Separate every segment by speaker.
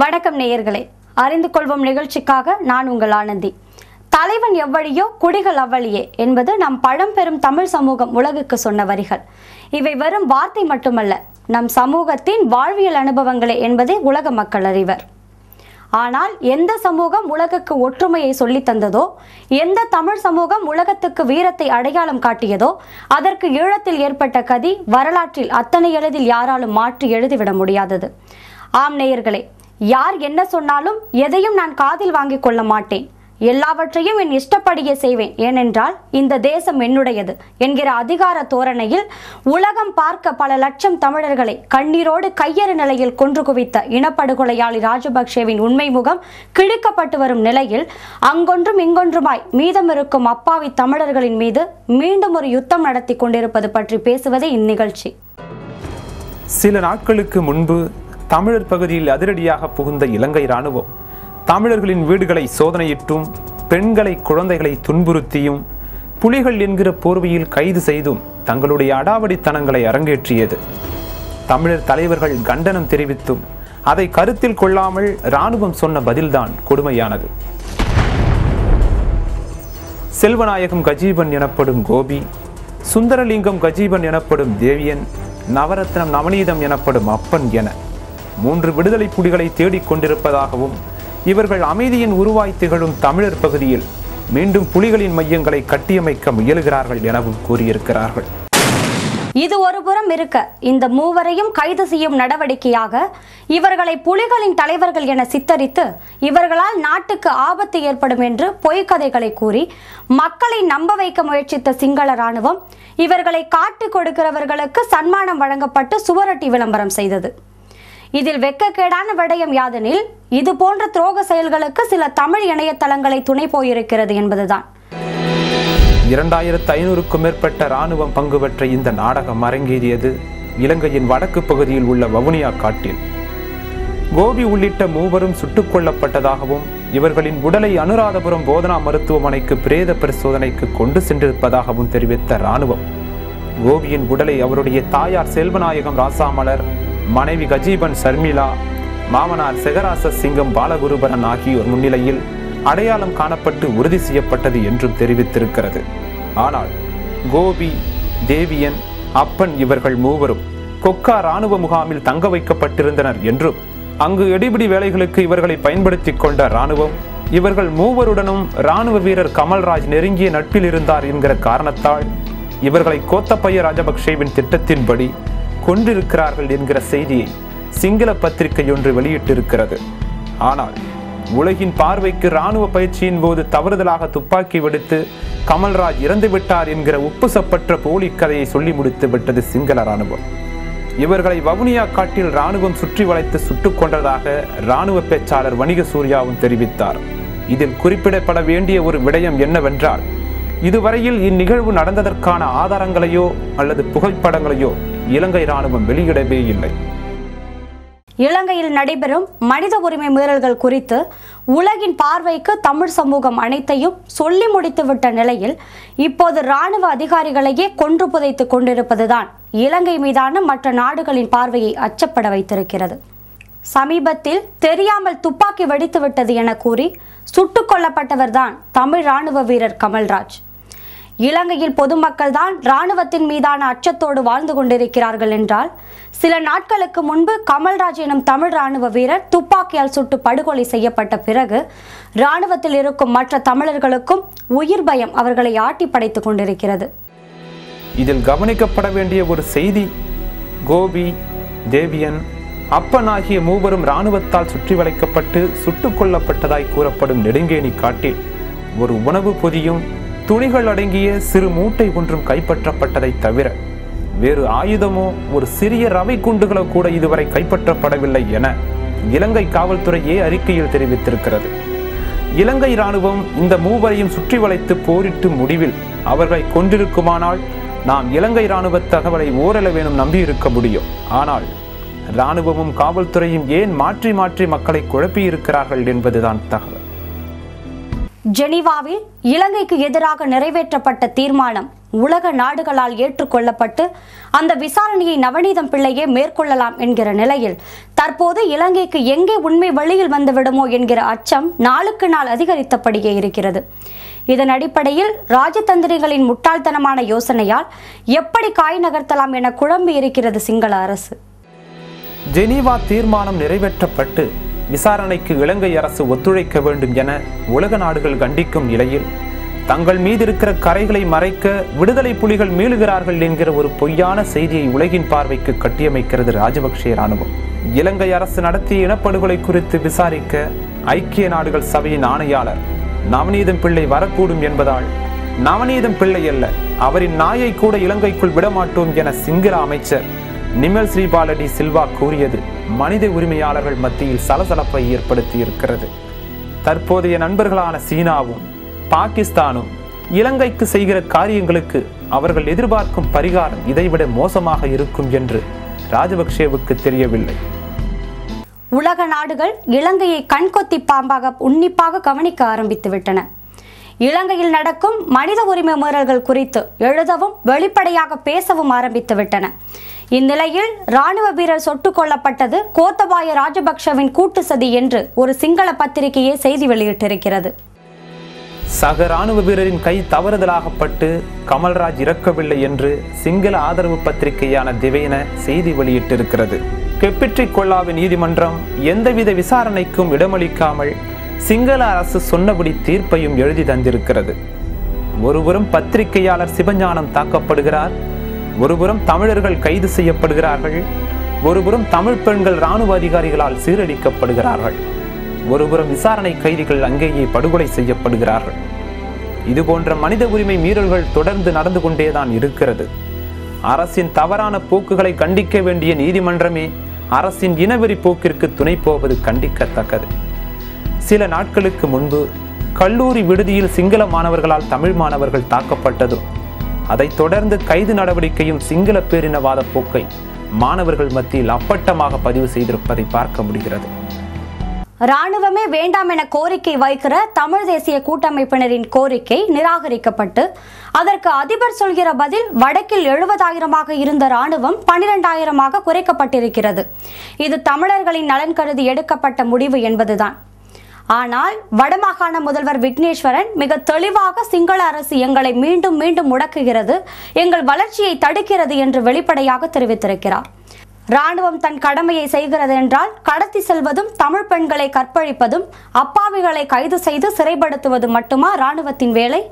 Speaker 1: வணக்கம் நேயர்களே. அறிந்து கொள்வோம் நிகழ்ச்சிக்காக நான் உங்கள் ஆனந்தி. தலைவன் எவ்வழியோ குடிகள் அவ்வழியே என்பது நம் பழம்பெரும் தமிழ் சமூகம் உலகுக்கு சொன்ன வரிகள். இவை வெறும் வார்த்தை மட்டுமல்ல நம் சமூகத்தின் வாழ்வியல் அனுபவங்களே என்பதை உலக மக்கள் அறிவர். ஆனால் எந்த சமூகம் உலகுக்கு ஒற்றுமையை சொல்லித் தந்ததோ எந்த தமிழ் சமூகம் உலகத்துக்கு வீரத்தை அடையாளம் காட்டியதோ அதற்கு ஈழத்தில் ஏற்பட்ட கதி வரலாற்றில் அத்தனை எளிதில் யாராலும் மாற்றி எழுதிவிட முடியாதது. ஆம் நேயர்களே யார் என்ன சொன்னாலும் எதையும் நான் காதில் வாங்கிக் கொள்ள மாட்டேன். எல்லாவற்றையும் என் இஷ்டப்படியே செய்வேன். ஏனென்றால் இந்த தேசம் என்னுடையது என்கிற அதிகார தோரணையில் உலகம் பார்க்க பல லட்சம் தமிழர்களை கண்ணீரோடு கையறு நிலையில் கொன்று குவித்த இனப்படுகொலையாளி ராஜபக்சேவின் உண்மை முகம் கிழிக்கப்பட்டு வரும் நிலையில் அங்கொன்றும் இங்கொன்றுமாய் மீதமிருக்கும் அப்பாவி தமிழர்களின் மீது மீண்டும் ஒரு யுத்தம் நடத்தி கொண்டிருப்பது பற்றி பேசுவதே இந்நிகழ்ச்சி.
Speaker 2: சில நாட்களுக்கு முன்பு தமிழர் பகுதியில் அதிரடியாக புகுந்த இலங்கை இராணுவம். தமிழர்களின் வீடுகளை சோதனையிட்டும் பெண்களை குழந்தைகளை துன்புறுத்தியும் புலிகள் என்கிற போர்வையில் கைது செய்தும் தங்களுடைய அடாவடித்தனங்களை அரங்கேற்றியது. தமிழர் தலைவர்கள் கண்டனம் தெரிவித்தும் அதை கருத்தில் கொள்ளாமல் இராணுவம் சொன்ன பதில்தான் கொடுமையானது. செல்வநாயகம் கஜீபன் எனப்படும் கோபி சுந்தரலிங்கம் கஜீபன் எனப்படும் தேவியன் நவரத்னம் நவநீதம் எனப்படும் அப்பன் என மூன்று விடுதலை புலிகளை தேடிக் கொண்டிருப்பதாகவும் இவர்கள் அமைதியின் உருவாய் திகழும் தமிழர் பகுதியில் மீண்டும் புலிகளின் மையங்களை கட்டியமைக்க முயலுகிறார்கள் எனவும் கூறியிருக்கிறார்கள்.
Speaker 1: இது ஒருபுறம் இருக்க இந்த மூவரையும் கைது செய்யும் நடவடிக்கையாக இவர்களை புலிகளின் தலைவர்கள் என சித்தரித்து இவர்களால் நாட்டுக்கு ஆபத்து ஏற்படும் என்று பொய்க்கதைகளை கூறி மக்களை நம்ப வைக்க முயற்சித்த சிங்கள ராணுவம் இவர்களை காட்டிக் கொடுக்கிறவர்களுக்கு சன்மானம் வழங்கப்பட்டு சுவரொட்டி விளம்பரம் செய்தது. இதில் வெக்கக்கேடான விடயம் யாதெனில் இது போன்ற துரோக செயல்களுக்கு சில தமிழ் இணையதளங்களை துணை போயிருக்கிறது என்பதுதான்.
Speaker 2: இரண்டாயிரத்து ஐநூறுக்கும் மேற்பட்ட இராணுவம் பங்கு பெற்ற இந்த நாடகம் அரங்கேறியது இலங்கையின் வடக்கு பகுதியில் உள்ள வவுனியா காட்டில். கோபி உள்ளிட்ட மூவரும் சுட்டுக் கொல்லப்பட்டதாகவும் இவர்களின் உடலை அனுராதபுரம் போதனா மருத்துவமனைக்கு பிரேத பரிசோதனைக்கு கொண்டு சென்றிருப்பதாகவும் தெரிவித்த இராணுவம் கோபியின் உடலை அவருடைய தாயார் செல்வநாயகம் ராசாமலர் மனைவி கஜீபன் சர்மிளா மாமனார் செகராச சிங்கம் பாலகுருபரன் ஆகியோர் முன்னிலையில் அடையாளம் காணப்பட்டு உறுதி செய்யப்பட்டது என்றும் தெரிவித்திருக்கிறது. ஆனால் கோபி தேவியன் அப்பன் இவர்கள் மூவரும் கொக்கா ராணுவ முகாமில் தங்க வைக்கப்பட்டிருந்தனர் என்றும் அங்கு எடிபிடி வேலைகளுக்கு இவர்களை பயன்படுத்தி கொண்ட ராணுவம் இவர்கள் மூவருடனும் ராணுவ வீரர் கமல்ராஜ் நெருங்கிய நட்பில் இருந்தார் என்கிற காரணத்தால் இவர்களை கோத்தப்பைய ராஜபக்சேவின் திட்டத்தின்படி கொண்டிருக்கிறார்கள் என்கிற செய்தியை சிங்கள பத்திரிகை ஒன்று வெளியிட்டிருக்கிறது. ஆனால் உலகின் பார்வைக்கு ராணுவ பயிற்சியின் போது தவறுதலாக துப்பாக்கி வெடித்து கமல்ராஜ் இறந்து விட்டார் என்கிற உப்புசப்பற்ற போலி கதையை சொல்லி முடித்து விட்டது சிங்கள ராணுவம் இவர்களை வவுனியா காட்டில் ராணுவம் சுற்றி வளைத்து சுட்டுக் கொண்டதாக ராணுவ பேச்சாளர் வணிக சூர்யாவும் தெரிவித்தார். இதில் குறிப்பிடப்பட வேண்டிய ஒரு விடயம் என்னவென்றால் இதுவரையில் இந்நிகழ்வு நடந்ததற்கான ஆதாரங்களையோ அல்லது புகைப்படங்களையோ இலங்கை ராணுவம் வெளியிடவே இல்லை.
Speaker 1: இலங்கையில் நடைபெறும் மனித உரிமை மீறல்கள் குறித்து உலகின் பார்வைக்கு தமிழ் சமூகம் அனைத்தையும் சொல்லி முடித்துவிட்ட நிலையில் இப்போது இராணுவ அதிகாரிகளையே கொன்று புதைத்துக் கொண்டிருப்பதுதான் இலங்கை மீதான மற்ற நாடுகளின் பார்வையை அச்சப்பட வைத்திருக்கிறது. சமீபத்தில் தெரியாமல் துப்பாக்கி வெடித்துவிட்டது என கூறி சுட்டுக் கொல்லப்பட்டவர்தான் தமிழ் ராணுவ வீரர் கமல்ராஜ். இலங்கையில் பொதுமக்கள் தான் இராணுவத்தின் மீதான அச்சத்தோடு வாழ்ந்து கொண்டிருக்கிறார்கள் என்றால் சில நாட்களுக்கு முன்பு கமல்ராஜ் எனும் தமிழ் ராணுவ வீரர் துப்பாக்கியால் சுட்டு படுகொலை செய்யப்பட்ட பிறகு இராணுவத்தில் இருக்கும் மற்ற தமிழர்களுக்கும் உயிர் பயம் அவர்களை ஆட்டி படைத்துக் கொண்டிருக்கிறது.
Speaker 2: இதில் கவனிக்கப்பட வேண்டிய ஒரு செய்தி கோபி தேவியன் அப்பன் ஆகிய மூவரும் இராணுவத்தால் சுற்றி வளைக்கப்பட்டு சுட்டுக் கொல்லப்பட்டதாய் கூறப்படும் நெடுங்கேணி காட்டில் ஒரு உணவு பொதியும் துணிகள் அடங்கிய சிறு மூட்டை ஒன்றும் கைப்பற்றப்பட்டதை தவிர வேறு ஆயுதமோ ஒரு சிறிய ரவை குண்டுகளோ கூட இதுவரை கைப்பற்றப்படவில்லை என இலங்கை காவல்துறையே அறிக்கையில் தெரிவித்திருக்கிறது. இலங்கை இராணுவம் இந்த மூவரையும் சுற்றி வளைத்து போரிட்டு முடிவில் அவர்களை கொண்டிருக்குமானால் நாம் இலங்கை இராணுவ தகவலை ஓரளவேனும் நம்பியிருக்க முடியும். ஆனால் இராணுவமும் காவல்துறையும் ஏன் மாற்றி மாற்றி மக்களை குழப்பியிருக்கிறார்கள் என்பதுதான் தகவல்.
Speaker 1: ஜெனீவாவில் இலங்கைக்கு எதிராக நிறைவேற்றப்பட்ட தீர்மானம் உலக நாடுகளால் ஏற்றுக்கொள்ளப்பட்டு அந்த விசாரணையை நவநீதம் பிள்ளையே மேற்கொள்ளலாம் என்கிற நிலையில் தற்போது இலங்கைக்கு எங்கே உண்மை வழியில் வந்துவிடுமோ என்கிற அச்சம் நாளுக்கு நாள் அதிகரித்தபடியே இருக்கிறது. இதன் அடிப்படையில் ராஜதந்திரிகளின் முட்டாள்தனமான யோசனையால் எப்படி காய் நகர்த்தலாம் என குழம்பி இருக்கிறது சிங்கள அரசு.
Speaker 2: ஜெனீவா தீர்மானம் நிறைவேற்றப்பட்டு விசாரணைக்கு இலங்கை அரசு ஒத்துழைக்க வேண்டும் என உலக நாடுகள் கண்டிக்கும் நிலையில் தங்கள் மீது இருக்கிற கரைகளை மறைக்க விடுதலை புலிகள் மீளுகிறார்கள் என்கிற ஒரு பொய்யான செய்தியை உலகின் பார்வைக்கு கட்டியமைக்கிறது ராஜபக்சே ராணுவம். இலங்கை அரசு நடத்திய இனப்படுகொலை குறித்து விசாரிக்க ஐக்கிய நாடுகள் சபையின் ஆணையாளர் நவநீதம் பிள்ளை வரக்கூடும் என்பதால் நவநீதம் பிள்ளை அல்ல அவரின் நாயை கூட இலங்கைக்குள் விடமாட்டோம் என சிங்கள அமைச்சர் நிமல் ஸ்ரீபாலடி சில்வா கூறியது மனித உரிமையாளர்கள் மத்தியில் சலசலப்பை ஏற்படுத்தி இருக்கிறது தற்போதைய நண்பர்களான சீனாவும் பாகிஸ்தானும் இலங்கைக்கு செய்கிற காரியங்களுக்கு அவர்கள் எதிர்பார்க்கும் பரிகாரம் இதைவிட மோசமாக இருக்கும் என்று ராஜபக்சேவுக்கு தெரியவில்லை.
Speaker 1: உலக நாடுகள் இலங்கையை கண்கொத்தி பாம்பாக உன்னிப்பாக கவனிக்க ஆரம்பித்து விட்டன இலங்கையில் நடக்கும் மனித உரிமை மீறல்கள் குறித்து எழுதவும் வெளிப்படையாக பேசவும் ஆரம்பித்து விட்டன இந்நிலையில் ராணுவ வீரர் சுட்டுக் கொல்லப்பட்டது கோத்தபாய ராஜபக்ஷவின் கூட்டு சதி என்று ஒரு சிங்கள பத்திரிகையே செய்தி வெளியிட்டிருக்கிறது.
Speaker 2: சக ராணுவ வீரரின் கை தவறுதலாகப்பட்டு கமல்ராஜ் இறக்கவில்லை என்று சிங்கள ஆதரவு பத்திரிகையான திவேன செய்தி வெளியிட்டிருக்கிறது. கெப்பிட்ரி கொல்லாவி நீதிமன்றம் எந்தவித விசாரணைக்கும் இடமளிக்காமல் சிங்கள அரசு சொன்னபடி தீர்ப்பையும் எழுதி தந்திருக்கிறது. ஒருபுறம் பத்திரிகையாளர் சிவஞானம் தாக்கப்படுகிறார் ஒருபுறம் தமிழர்கள் கைது செய்யப்படுகிறார்கள் ஒருபுறம் தமிழ் பெண்கள் இராணுவ அதிகாரிகளால் சீரழிக்கப்படுகிறார்கள் ஒருபுறம் விசாரணை கைதிகள் அங்கேயே படுகொலை செய்யப்படுகிறார்கள். இது போன்ற மனித உரிமை மீறல்கள் தொடர்ந்து நடந்து கொண்டேதான் இருக்கிறது. அரசின் தவறான போக்குகளை கண்டிக்க வேண்டிய நீதிமன்றமே அரசின் இனவெறி போக்கிற்கு துணை போவது கண்டிக்கத்தக்கது. சில நாட்களுக்கு முன்பு கல்லூரி விடுதியில் சிங்கள மாணவர்களால் தமிழ் மாணவர்கள் தாக்கப்பட்டதும் அதைத் தொடர்ந்து கைது நடவடிக்கையும் சிங்கள பேரினவாத போக்கை மாணவர்கள் மத்தியில் அப்பட்டமாக பதிவு செய்திருப்பதை பார்க்க முடிகிறது.
Speaker 1: ராணுவமே வேண்டாம் என கோரிக்கை வைக்கிற தமிழ் தேசிய கூட்டமைப்பினரின் கோரிக்கை நிராகரிக்கப்பட்டு அதற்கு அதிபர் சொல்கிற பதில் வடக்கில் எழுபதாயிரமாக இருந்த ராணுவம் பனிரெண்டாயிரமாக குறைக்கப்பட்டிருக்கிறது. இது தமிழர்களின் நலன் கருதி எடுக்கப்பட்ட முடிவு என்பதுதான். ஆனால் வடமாகாண முதல்வர் விக்னேஸ்வரன் மிக தெளிவாக சிங்கள அரசு எங்களை மீண்டும் மீண்டும் முடக்குகிறது எங்கள் வளர்ச்சியை தடுக்கிறது என்று வெளிப்படையாக தெரிவித்திருக்கிறார். ராணுவம் தன் கடமையை செய்கிறது என்றால் கடத்தி செல்வதும் தமிழ் பெண்களை கற்பழிப்பதும் அப்பாவிகளை கைது செய்து சிறைப்படுத்துவது மட்டுமா ராணுவத்தின் வேலை?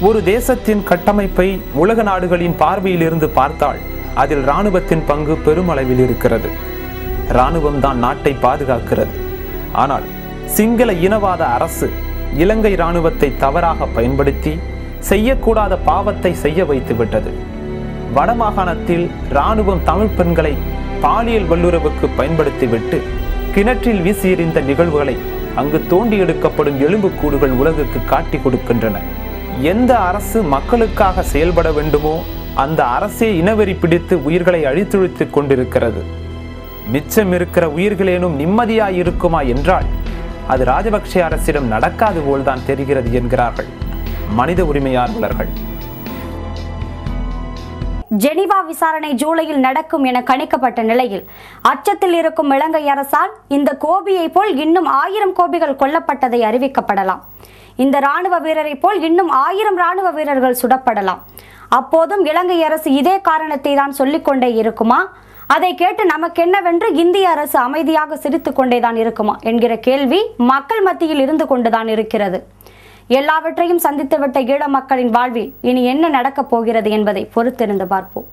Speaker 2: ஒரு தேசத்தின் கட்டமைப்பை உலக நாடுகளின் பார்வையிலிருந்து பார்த்தால் அதில் ராணுவத்தின் பங்கு பெருமளவில் இருக்கிறது. ராணுவம் தான் நாட்டை பாதுகாக்கிறது. ஆனால் சிங்கள இனவாத அரசு இலங்கை இராணுவத்தை தவறாக பயன்படுத்தி செய்யக்கூடாத பாவத்தை செய்ய வைத்து விட்டது. வடமாகாணத்தில் இராணுவம் தமிழ் பெண்களை பாலியல் வல்லுறவுக்கு பயன்படுத்திவிட்டு கிணற்றில் வீசி எறிந்த நிகழ்வுகளை அங்கு தோண்டி எடுக்கப்படும் எலும்புக்கூடுகள் உலகுக்கு காட்டி கொடுக்கின்றன. எந்த அரசு மக்களுக்காக செயல்பட வேண்டுமோ அந்த அரசே இனவெறி பிடித்து உயிர்களை அழித்துழித்துக் கொண்டிருக்கிறது. மிச்சம் இருக்கிற உயிர்களேனும் நிம்மதியாய் இருக்குமா என்றால் அது ராஜபக்சே அரசிடம் நடக்காது போல்தான் தெரிகிறது என்கிறார்கள் மனித உரிமையாளர்கள்.
Speaker 1: ஜெனிவா விசாரணை ஜூலையில் நடக்கும் என கணிக்கப்பட்ட நிலையில் அச்சத்தில் இருக்கும் இலங்கை அரசால் இந்த கோபியை போல் இன்னும் ஆயிரம் கோபிகள் கொல்லப்பட்டதை அறிவிக்கப்படலாம். இந்த ராணுவ வீரரை போல் இன்னும் ஆயிரம் ராணுவ வீரர்கள் சுடப்படலாம். அப்போதும் இலங்கை அரசு இதே காரணத்தை தான் சொல்லிக்கொண்டே இருக்குமா? அதை கேட்டு நமக்கென்னவென்று இந்திய அரசு அமைதியாக சிரித்து கொண்டேதான் இருக்குமா என்கிற கேள்வி மக்கள் மத்தியில் இருந்து கொண்டுதான் இருக்கிறது. எல்லாவற்றையும் சந்தித்துவிட்ட ஈழ மக்களின் வாழ்வில் இனி என்ன நடக்கப் போகிறது என்பதை பொறுத்திருந்து பார்ப்போம்.